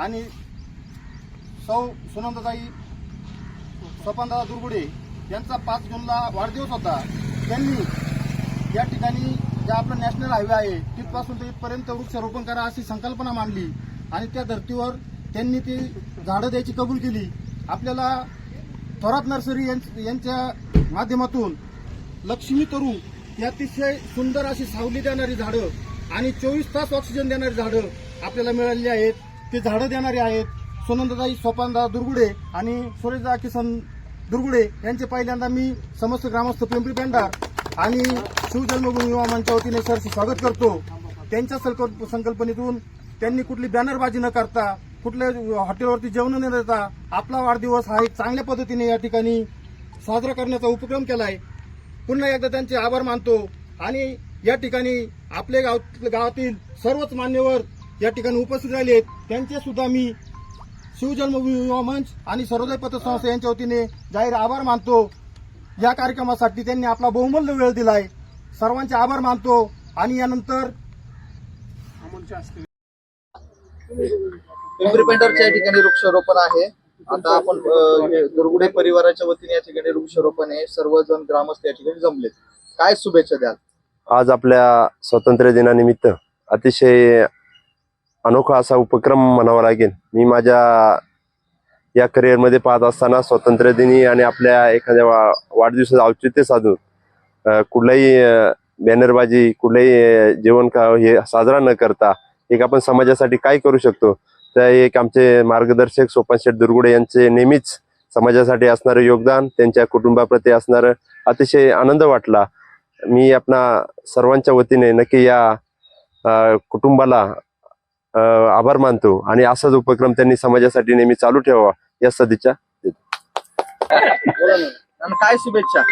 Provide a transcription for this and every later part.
आणि सौ सुनंदताई स्वपनदादा दुर्गुडे यांचा पाच जूनला वाढदिवस होता. त्यांनी या ठिकाणी ज्या आपलं नॅशनल हायवे आहे तिथपासून ते इथपर्यंत वृक्षारोपण करा अशी संकल्पना मांडली. आणि त्या धर्तीवर त्यांनी ती झाडं द्यायची कबूल केली. आपल्याला थोरात नर्सरी यांच्या माध्यमातून लक्ष्मी तरू ही अतिशय सुंदर अशी सावली देणारी झाडं आणि चोवीस तास ऑक्सिजन देणारी झाडं आपल्याला मिळालेली आहेत. ते झाडं देणारे आहेत. सुनंदताई स्वपानदा दुर्गुडे आणि सुरेशदा किसन दुर्गुडे यांचे पहिल्यांदा मी समस्त ग्रामस्थ पिंपरी पेंडार आणि शिवजन्मभूमी युवा मंच्या वतीने सरचे स्वागत करतो. त्यांच्या संकल्प- संकल्पनेतून त्यांनी कुठली बॅनरबाजी न करता कुठल्या हॉटेलवरती जेवण न देता आपला वाढदिवस हा एक चांगल्या पद्धतीने या ठिकाणी साजरा करण्याचा उपक्रम केलाय. पुन्हा एकदा त्यांचे आभार मानतो आणि या ठिकाणी आपले गाव गावातील सर्वच मान्यवर या ठिकाणी उपस्थित राहिले आहेत. त्यांचे सुद्धा मी शिवजन्मभूमी युवा मंच आणि सर्वोदय पतसंस्था यांच्या वतीने जाहीर आभार मानतो. या कार्यक्रमासाठी त्यांनी आपला बहुमूल्य वेळ दिलाय. सर्वांचे आभार मानतो आणि यानंतर पिंपरी पेंढरच्या या ठिकाणी वृक्षारोपण आहे. आता आपण हे दुर्गुडे परिवाराच्या वतीने या ठिकाणी वृक्षारोपण आहे. सर्वजण ग्रामस्थ या ठिकाणी जमलेत. काय शुभेच्छा द्याल? आज आपल्या स्वातंत्र्य दिनानिमित्त अतिशय अनोखा असा उपक्रम म्हणावा लागेल. मी माझ्या या करिअरमध्ये पाहत असताना स्वातंत्र्य दिनी आणि आपल्या एखाद्या वा वाढदिवसाचं औचित्य साधून कुठलाही बॅनरबाजी कुठलाही जेवण का हे साजरा न करता एक आपण समाजासाठी काय करू शकतो? तर एक आमचे मार्गदर्शक सोपान शेठ दुर्गुडे यांचे नेहमीच समाजासाठी असणारं योगदान त्यांच्या कुटुंबाप्रती असणारं अतिशय आनंद वाटला. मी आपणा सर्वांच्या वतीने नक्की या कुटुंबाला आभार मानतो आणि असाच उपक्रम त्यांनी समाजासाठी नेहमी चालू ठेवावा या सदिच्छा बोला ना. आणि काय शुभेच्छा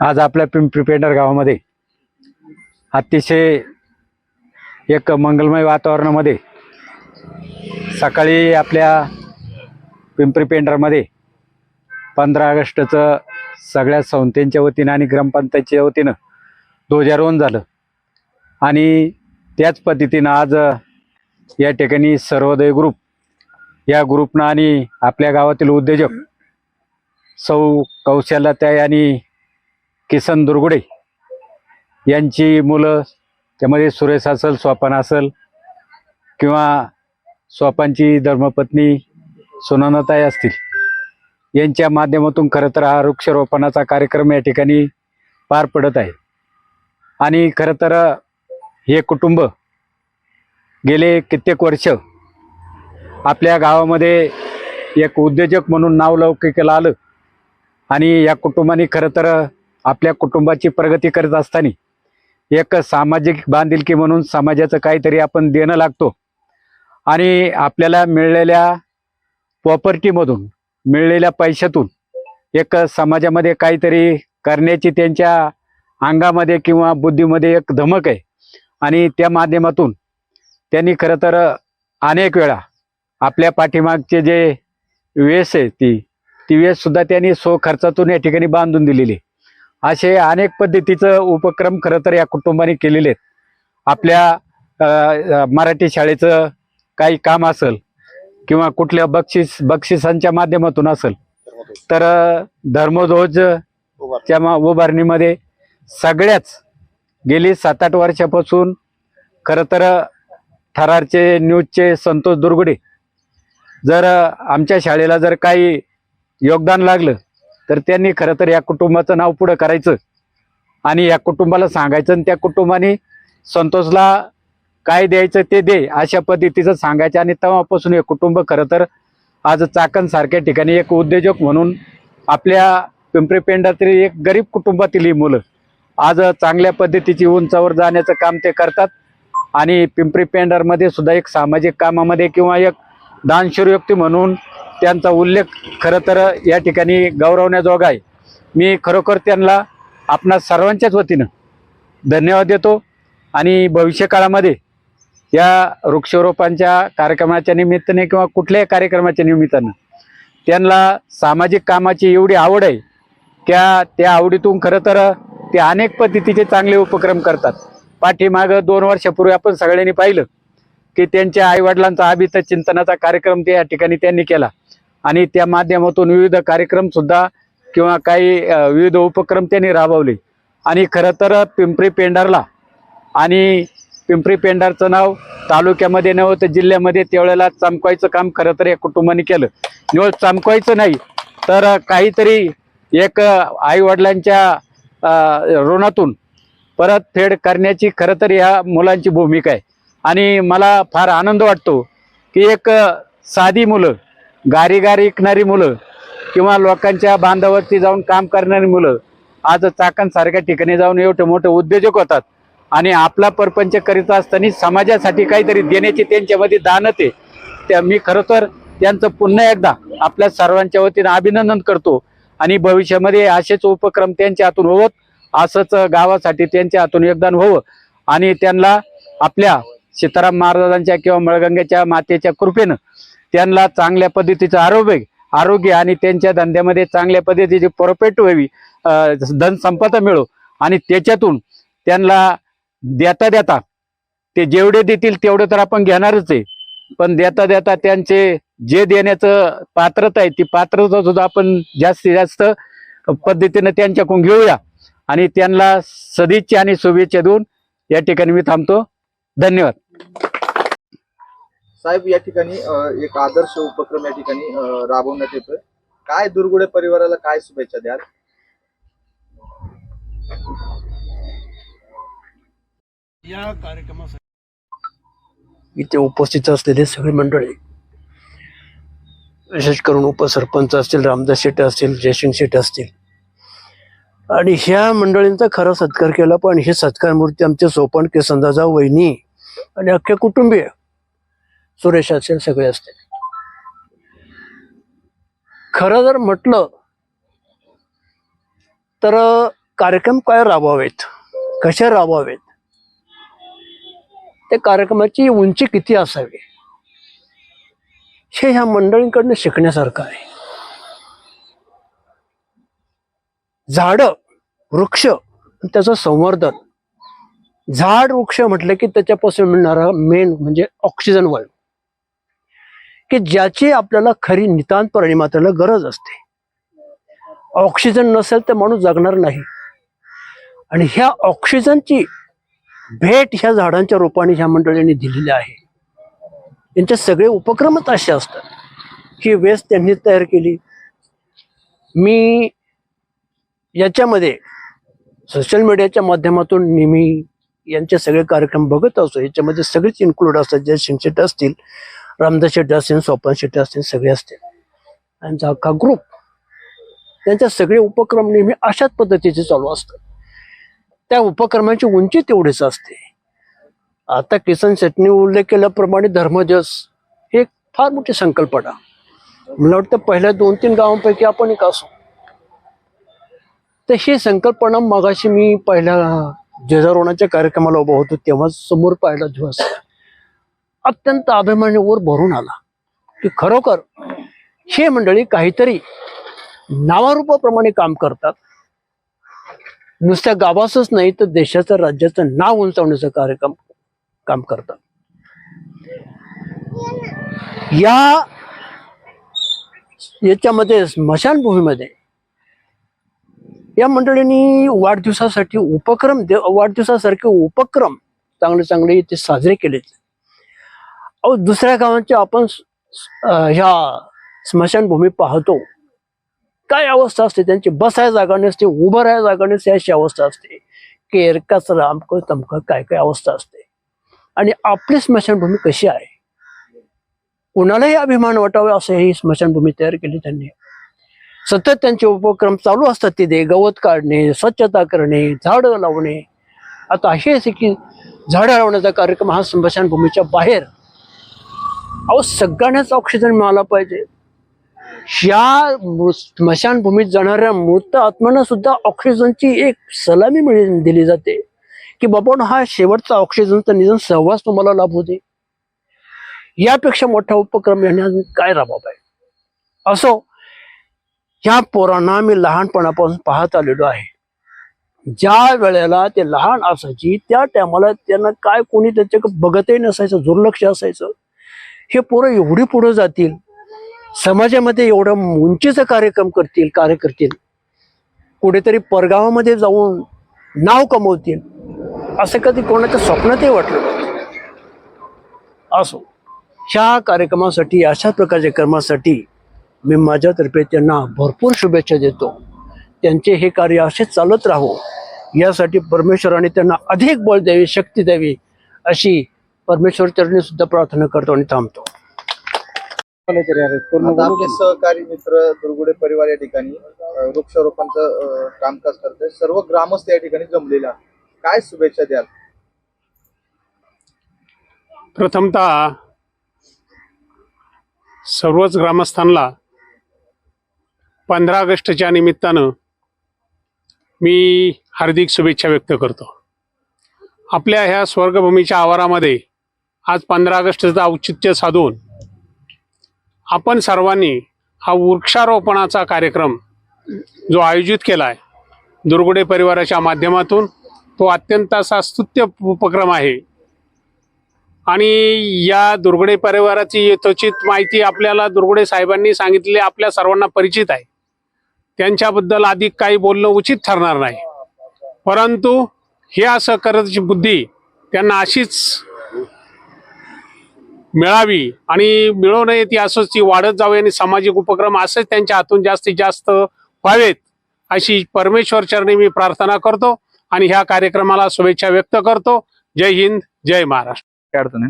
आज आपल्या पिंपरी पेंढर गावामध्ये अतिशय एक मंगलमय वातावरणामध्ये सकाळी आपल्या पिंपरी पेंढरमध्ये पंधरा ऑगस्टचं सगळ्या संस्थेच्या वतीनं आणि ग्रामपंचायतच्या वतीनं ध्वजारोहण झालं आणि त्याच पद्धतीनं आज या ठिकाणी सर्वोदय ग्रुप या ग्रुपनं आणि आपल्या गावातील उद्योजक सौ कौशल्याताई आणि किसन दुर्गुडे यांची मुलं त्यामध्ये सुरेश असेल स्वपन असेल किंवा स्वपांची धर्मपत्नी सुनंदाताई असतील यांच्या माध्यमातून खरं तर हा वृक्षारोपणाचा कार्यक्रम या ठिकाणी पार पडत आहे. आणि खरं तर हे कुटुंब गेले कित्येक वर्ष आपल्या गावामध्ये एक उद्योजक म्हणून नाव लौकिकेला आलं. आणि या कुटुंबाने खरं तर आपल्या कुटुंबाची प्रगती करत असताना एक सामाजिक बांधिलकी म्हणून समाजाचं काहीतरी आपण देणं लागतो. आणि आपल्याला मिळलेल्या प्रॉपर्टीमधून मिळलेल्या पैशातून एक समाजामध्ये काहीतरी करण्याची त्यांच्या अंगामध्ये किंवा बुद्धीमध्ये एक धमक आहे. आणि त्या माध्यमातून त्यांनी खरं तर अनेक वेळा आपल्या पाठीमागचे जे वेस आहे ती ती वेस सुद्धा त्यांनी स्व खर्चातून या ठिकाणी बांधून दिलेली. असे अनेक पद्धतीचं उपक्रम खरं तर या कुटुंबाने केलेले आहेत आपल्या मराठी शाळेचं काही काम असेल किंवा कुठल्या बक्षीस बक्षिसांच्या माध्यमातून असेल तर अ, धर्मध्वजच्या मा- उभारणीमध्ये सगळ्याच गेली सात आठ वर्षापासून खरं तर थरारचे न्यूजचे संतोष दुर्गुडे. जर आमच्या शाळेला जर काही योगदान लागलं तर त्यांनी खरं तर या कुटुंबाचं नाव पुढं करायचं. आणि या कुटुंबाला सांगायचं आणि त्या कुटुंबाने संतोषला काय द्यायचं ते दे अशा पद्धतीचं सांगायचं. आणि तेव्हापासून हे कुटुंब खरं तर आज चाकणसारख्या ठिकाणी एक उद्योजक म्हणून आपल्या पिंपरी पेंडातील एक गरीब कुटुंबातील ही मुलं आज चांगल्या पद्धतीची उंचावर जाण्याचं काम ते करतात. आणि पिंपरी पेंडरमध्ये सुद्धा एक सामाजिक कामामध्ये किंवा एक दानशूर व्यक्ती म्हणून त्यांचा उल्लेख खरं तर या ठिकाणी गौरवण्याजोगा आहे. मी खरोखर त्यांना आपणा सर्वांच्याच वतीनं धन्यवाद देतो आणि भविष्यकाळामध्ये या वृक्षारोपांच्या कार्यक्रमाच्या निमित्ताने किंवा कुठल्याही कार्यक्रमाच्या निमित्तानं त्यांना सामाजिक कामाची एवढी आवड आहे त्या त्या आवडीतून खरं तर ते अनेक पद्धतीचे चांगले उपक्रम करतात. पाठीमागं दोन वर्षापूर्वी आपण सगळ्यांनी पाहिलं की त्यांच्या आईवडिलांचा अभित चिंतनाचा कार्यक्रम ते या ठिकाणी त्यांनी केला. आणि त्या माध्यमातून विविध कार्यक्रमसुद्धा किंवा काही विविध उपक्रम त्यांनी राबवले. आणि खरं तर पिंपरी पेंढारला आणि पिंपरी पेंढारचं नाव तालुक्यामध्ये नव्हतं जिल्ह्यामध्ये त्यावेळेला चमकवायचं काम खरं तर या कुटुंबाने केलं. निवड चमकवायचं नाही तर काहीतरी एक आईवडिलांच्या ऋणातून परतफेड करण्याची खरं तर ह्या मुलांची भूमिका आहे. आणि मला फार आनंद वाटतो की एक साधी मुलं गारी गारी विकणारी मुलं किंवा लोकांच्या बांधावरती जाऊन काम करणारी मुलं आज चाकणसारख्या ठिकाणी जाऊन एवढे मोठे उद्योजक होतात. आणि आपला परपंच करीत असताना समाजासाठी काहीतरी देण्याची त्यांच्यामध्ये दानत आहे. त्या मी खरं तर त्यांचं पुन्हा एकदा आपल्या सर्वांच्या वतीनं अभिनंदन करतो. आणि भविष्यामध्ये असेच उपक्रम त्यांच्या हातून होवत असंच गावासाठी त्यांच्या हातून योगदान व्हावं आणि त्यांना आपल्या सीताराम महाराजांच्या किंवा मळगंगेच्या मातेच्या कृपेनं त्यांना चांगल्या पद्धतीचं आरोग्य आरोग्य आणि त्यांच्या धंद्यामध्ये चांगल्या पद्धतीची प्रॉफिट व्हावी धनसंपदा मिळो आणि त्याच्यातून त्यांना देता देता ते जेवढे देतील तेवढे तर आपण घेणारच आहे. पण देता देता त्यांचे जे देण्याचं पात्रता आहे ती पात्रता सुद्धा आपण जास्तीत जास्त पद्धतीनं त्यांच्याकडून घेऊया. आणि त्यांना सदिच्छा आणि शुभेच्छा देऊन या ठिकाणी मी थांबतो. धन्यवाद. साहेब या ठिकाणी एक आदर्श उपक्रम या ठिकाणी राबवण्यात येतोय. काय दुर्गुडे परिवाराला काय शुभेच्छा द्याल? या कार्यक्रमासाठी इथे उपस्थित असलेले सगळे मंडळी विशेष करून उपसरपंच असतील रामदास शेट्टे असतील जयसिंग शेट्टे असतील आणि ह्या मंडळींचा खरा सत्कार केला पण हे सत्कार मूर्ती आमचे सोपण केसंदाजा वहिनी आणि अख्खे कुटुंबीय सुरेश असेल सगळे असते खरं जर म्हटलं तर कार्यक्रम काय राबवावेत? कसे राबवावेत? त्या कार्यक्रमाची उंची किती असावी? हे ह्या मंडळींकडनं शिकण्यासारखं आहे. झाड वृक्ष त्याचं संवर्धन. झाड वृक्ष म्हटलं की त्याच्यापासून मिळणारा मेन म्हणजे ऑक्सिजन वायू की ज्याची आपल्याला खरी नितांत प्राणीमात्राला गरज असते. ऑक्सिजन नसेल तर माणूस जगणार नाही. आणि ह्या ऑक्सिजनची भेट ह्या झाडांच्या रूपाने ह्या मंडळींनी दिलेली आहे. त्यांचे सगळे उपक्रमच असे असतात. ही वेस्ट त्यांनी तयार केली. मी याच्यामध्ये सोशल मीडियाच्या माध्यमातून नेहमी यांचे सगळे कार्यक्रम बघत असतो. याच्यामध्ये सगळेच इन्क्लूड असतात. जे शेट असतील रामदास शेट्टी असतील स्वपन शेट्टी असतील सगळे असतील. यांचा अख्खा ग्रुप त्यांचे सगळे उपक्रम नेहमी अशाच पद्धतीचे चालू असतात. त्या उपक्रमाची उंची तेवढीच असते. आता किसन शेट्टीने उल्लेख केल्याप्रमाणे धर्मदिवस ही एक फार मोठी संकल्पना. मला वाटतं पहिल्या दोन तीन गावांपैकी आपण एक असू. तर संकल्पना मगाशी मी पहिल्या जेजारोणाच्या कार्यक्रमाला उभा होतो तेव्हा समोर पाहिला दिवस अत्यंत अभिमानावर भरून आला. की खरोखर हे मंडळी काहीतरी नावारूपाप्रमाणे काम करतात. नुसत्या गावाचंच नाही तर देशाचं राज्याचं नाव उंचावण्याचं कार्यक्रम काम करतात. या याच्यामध्ये स्मशानभूमीमध्ये या मंडळींनी वाढदिवसासाठी उपक्रम दे- वाढदिवसासारखे उपक्रम चांगले चांगले इथे साजरे केले अहो दुसऱ्या गावांचे आपण ह्या स्मशानभूमी पाहतो. काय अवस्था असते त्यांची? बसाय जागा नसते उभं राहाय जागा नसते अशी अवस्था असते. केर कचरा अमकं तमकं काय काय अवस्था असते. आणि आपली स्मशानभूमी कशी आहे? कुणालाही अभिमान वाटावे असं ही स्मशानभूमी तयार केली त्यांनी. सतत त्यांचे उपक्रम चालू असतात तिथे. गवत काढणे स्वच्छता करणे झाडं लावणे. आता अशी असे की झाडं लावण्याचा कार्यक्रम हा स्मशानभूमीच्या बाहेर. अहो सगळ्यांनाच ऑक्सिजन मिळाला पाहिजे. या स्मशानभूमीत जाणाऱ्या मृत आत्म्यांना सुद्धा ऑक्सिजनची एक सलामी मिळ दिली जाते. की बाबा हा शेवटचा ऑक्सिजनचा निधन सहवास तुम्हाला लाभू दे. यापेक्षा मोठा उपक्रम यांनी काय राबवावा आहे असो ह्या पोरांना मी लहानपणापासून पाहत आलेलो आहे. ज्या वेळेला ते लहान असायची त्या टायमाला त्यांना काय कोणी त्याच्याकडे बघतही नसायचं दुर्लक्ष असायचं. हे पोरं एवढी पुढे जातील समाजामध्ये एवढं उंचीचं कार्यक्रम करतील कार्य करतील. कुठेतरी परगावामध्ये जाऊन नाव कमवतील. असं कधी कोणाच्या स्वप्नातही वाटलं असो. ह्या कार्यक्रमासाठी अशा प्रकारच्या कर्मासाठी मी माझ्यातर्फे त्यांना भरपूर शुभेच्छा देतो. त्यांचे हे कार्य असेच चालत राहो. यासाठी परमेश्वराने त्यांना अधिक बळ द्यावी शक्ती द्यावी अशी परमेश्वर चरणी सुद्धा प्रार्थना करतो आणि थांबतो. आपले सहकारी मित्र दुर्गुडे परिवार या ठिकाणी वृक्षारोपणचं कामकाज करते सर्व ग्रामस्थ या ठिकाणी जमलेले. काय शुभेच्छा द्याल? प्रथमतः सर्वच ग्रामस्थांना पंधरा ऑगस्टच्या निमित्तानं मी हार्दिक शुभेच्छा व्यक्त करतो. आपल्या ह्या स्वर्गभूमीच्या आवारामध्ये आज पंधरा ऑगस्टचं औचित्य साधून आपण सर्वांनी हा वृक्षारोपणाचा कार्यक्रम जो आयोजित केला आहे दुर्गुडे परिवाराच्या माध्यमातून तो अत्यंत असा स्तुत्य उपक्रम आहे. आणि या दुर्गडे परिवाराची यथोचित माहिती आपल्याला दुर्गडे साहेबांनी सांगितली आपल्या सर्वांना परिचित आहे. त्यांच्याबद्दल अधिक काही बोलणं उचित ठरणार नाही. परंतु हे असं करण्याची बुद्धी त्यांना अशीच मिळावी आणि मिळू नये ती असंच ती वाढत जावी आणि सामाजिक उपक्रम असंच त्यांच्या हातून जास्तीत जास्त व्हावेत अशी परमेश्वर चरणी मी प्रार्थना करतो आणि ह्या कार्यक्रमाला शुभेच्छा व्यक्त करतो. जय हिंद जय महाराष्ट्र. अडचण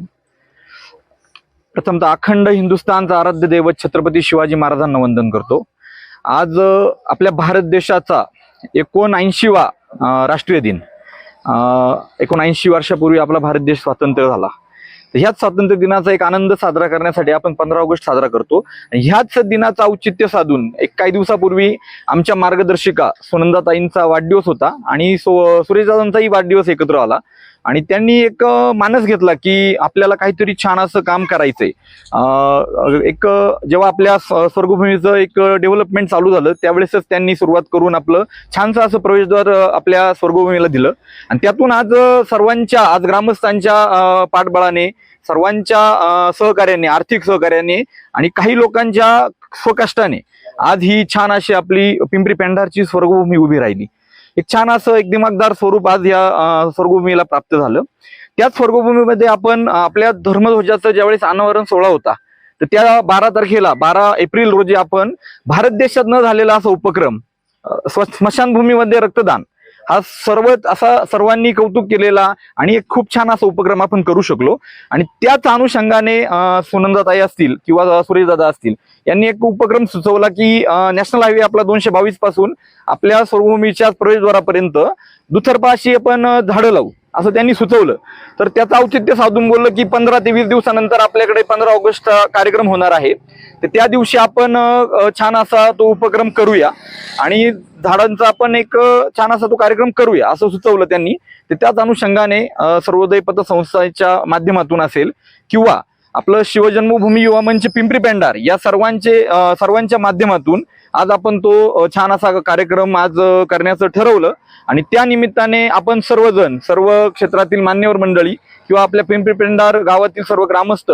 प्रथमतः अखंड हिंदुस्थानचा आराध्य दैवत छत्रपती शिवाजी महाराजांना वंदन करतो. आज आपल्या भारत देशाचा एकोणऐंशीवा राष्ट्रीय दिन. एकोणऐंशी वर्षापूर्वी आपला भारत देश स्वातंत्र्य झाला. ह्याच स्वातंत्र्य दिनाचा एक आनंद साजरा करण्यासाठी आपण पंधरा ऑगस्ट साजरा करतो. आणि ह्याच दिनाचं औचित्य साधून एक काही दिवसापूर्वी आमच्या मार्गदर्शिका सुनंदाताईंचा वाढदिवस होता आणि सो सुरेशदादांचाही वाढदिवस एकत्र आला. आणि त्यांनी एक मानस घेतला की आपल्याला काहीतरी छान असं काम करायचंय. एक जेव्हा आपल्या स- स्वर्गभूमीचं एक डेव्हलपमेंट चालू झालं त्यावेळेसच त्यांनी सुरुवात करून आपलं छानसं असं प्रवेशद्वार आपल्या स्वर्गभूमीला दिलं. आणि त्यातून आज सर्वांच्या आज ग्रामस्थांच्या पाठबळाने सर्वांच्या सहकार्याने आर्थिक सहकार्याने आणि काही लोकांच्या स्वकष्टाने आज ही छान अशी आपली पिंपरी पेंढारची स्वर्गभूमी उभी राहिली. एक छान असं एक दिमागदार स्वरूप आज या स्वर्गभूमीला प्राप्त झालं. त्याच स्वर्गभूमीमध्ये आपण आपल्या धर्मध्वजाचं ज्यावेळेस अनावरण सोहळा होता तर त्या बारा तारखेला बारा एप्रिल रोजी आपण भारत देशात न झालेला असा उपक्रम स्व- स्मशानभूमीमध्ये रक्तदान हा सर्व असा सर्वांनी कौतुक केलेला आणि एक खूप छान असा उपक्रम आपण करू शकलो. आणि त्याच अनुषंगाने सुनंदाताई असतील किंवा सुरेशदादा असतील यांनी एक उपक्रम सुचवला की नॅशनल हायवे आपला दोनशे बावीसपासून आपल्या स्वर्गभूमीच्या प्रवेशद्वारापर्यंत दुथरपाशी आपण झाडं लावू. असं त्यांनी सुचवलं. तर त्याचं औचित्य साधून बोललं की पंधरा ते वीस दिवसानंतर आपल्याकडे पंधरा ऑगस्ट कार्यक्रम होणार आहे. तर त्या दिवशी आपण छान असा तो उपक्रम करूया. आणि झाडांचा आपण एक छान असा तो कार्यक्रम करूया असं सुचवलं त्यांनी. तर त्याच अनुषंगाने सर्वोदय पतसंस्थेच्या माध्यमातून असेल किंवा आपलं शिवजन्मभूमी युवा मंच पिंपरी पेंडार या सर्वांचे सर्वांच्या माध्यमातून आज आपण तो छान असा कार्यक्रम आज करण्याचं ठरवलं. आणि त्या निमित्ताने आपण सर्वजण सर्व क्षेत्रातील मान्यवर मंडळी किंवा आपल्या पिंपरी पेंडार गावातील सर्व ग्रामस्थ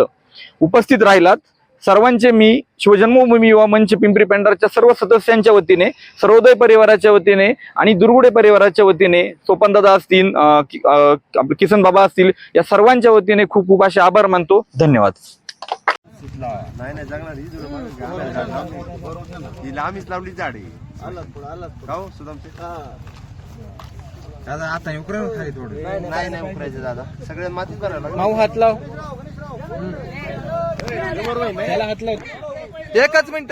उपस्थित राहिलात. सर्वांचे मी शिवजन्मभूमी युवा मंच पिंपरी पेंडारच्या सर्व सदस्यांच्या वतीने सर्वोदय परिवाराच्या वतीने आणि दुर्गुडे परिवाराच्या वतीने सोपनदादा असतील कि- किसन बाबा असतील या सर्वांच्या वतीने खूप खूप असे आभार मानतो. धन्यवाद. नाही नाही जगणार ही जुनं माणूस घालायला झाड लावली. ही आम्हीच लावली झाड. हो सुदामचे. दादा आता खाली थोडं. नाही नाही उकरायचं दादा. सगळ्यात मातीच करायला लागलं. माऊ हात लाव. एकच मिनिट.